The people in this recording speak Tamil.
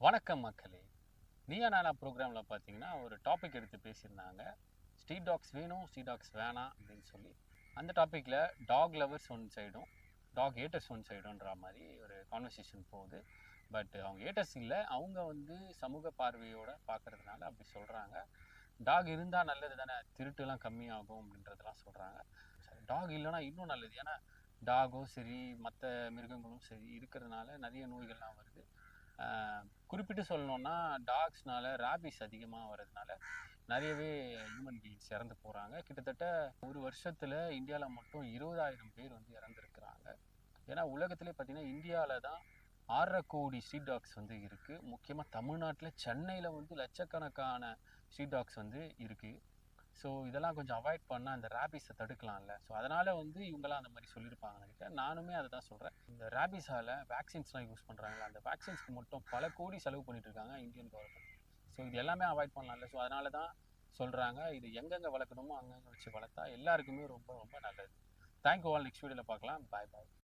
வணக்கம் மக்களே. நீயா நானா ப்ரோக்ராமில் பார்த்தீங்கன்னா ஒரு டாபிக் எடுத்து பேசியிருந்தாங்க. ஸ்ட்ரீட் டாக்ஸ் வேணும் ஸ்ட்ரீட் டாக்ஸ் வேணாம் அப்படின்னு சொல்லி. அந்த டாப்பிக்கில் டாக் லவர்ஸ் ஒன் சைடும் டாக் ஏட்டர்ஸ் ஒன் சைடுன்ற மாதிரி ஒரு கான்வர்சேஷன் போகுது. பட் அவங்க ஏட்டர்ஸ் இல்லை அவங்க வந்து சமூக பார்வையோடு பார்க்கறதுனால அப்படி சொல்கிறாங்க டாக் இருந்தால் நல்லது தானே திருட்டுலாம் கம்மியாகும் அப்படின்றதெல்லாம் சொல்கிறாங்க டாக் இல்லைன்னா இன்னும் நல்லது. ஏன்னா டாகும் சரி மற்ற மிருகங்களும் சரி இருக்கிறதுனால நிறைய நோய்கள்லாம் வருது. குறிப்பிட்டு சொல்லணும்னா டாக்ஸ்னால ராபிஸ் அதிகமாக வர்றதுனால நிறையவே ஹியூமன் பீயிங்ஸ் இறந்து போகிறாங்க கிட்டத்தட்ட ஒரு வருஷத்தில் இந்தியாவில் மட்டும் இருபதாயிரம் பேர் வந்து இறந்துருக்குறாங்க. ஏன்னா உலகத்திலே பார்த்தீங்கன்னா இந்தியாவில் தான் ஆறரை கோடி ஸ்ட்ரீட் டாக்ஸ் வந்து இருக்குது முக்கியமாக தமிழ்நாட்டில் சென்னையில் வந்து லட்சக்கணக்கான ஸ்ட்ரீட் டாக்ஸ் வந்து இருக்குது ஸோ இதெல்லாம் கொஞ்சம் அவாய்ட் பண்ணால் அந்த ரேபிஸை தடுக்கலாம்ல. ஸோ அதனால் வந்து இவங்கெல்லாம் அந்த மாதிரி சொல்லியிருப்பாங்கன்னு நானுமே அதை தான் சொல்கிறேன் இந்த ரேபிஸால் வேக்சின்ஸ்லாம் யூஸ் பண்ணுறாங்களா அந்த வேக்சின்ஸ்க்கு மட்டும் பல கோடி செலவு பண்ணிட்டு இருக்காங்க இந்தியன் கவர்மெண்ட் ஸோ இது எல்லாமே அவாய்ட் பண்ணலாம்ல. ஸோ அதனால தான் சொல்கிறாங்க இது எங்கெங்கே வளர்க்கணுமோ அங்கங்கே வச்சு வளர்த்தா எல்லாருக்குமே ரொம்ப ரொம்ப நல்லது. தேங்க்யூ ஆல் நெக்ஸ்ட் வீடியோவில் பார்க்கலாம். பாய் பாய்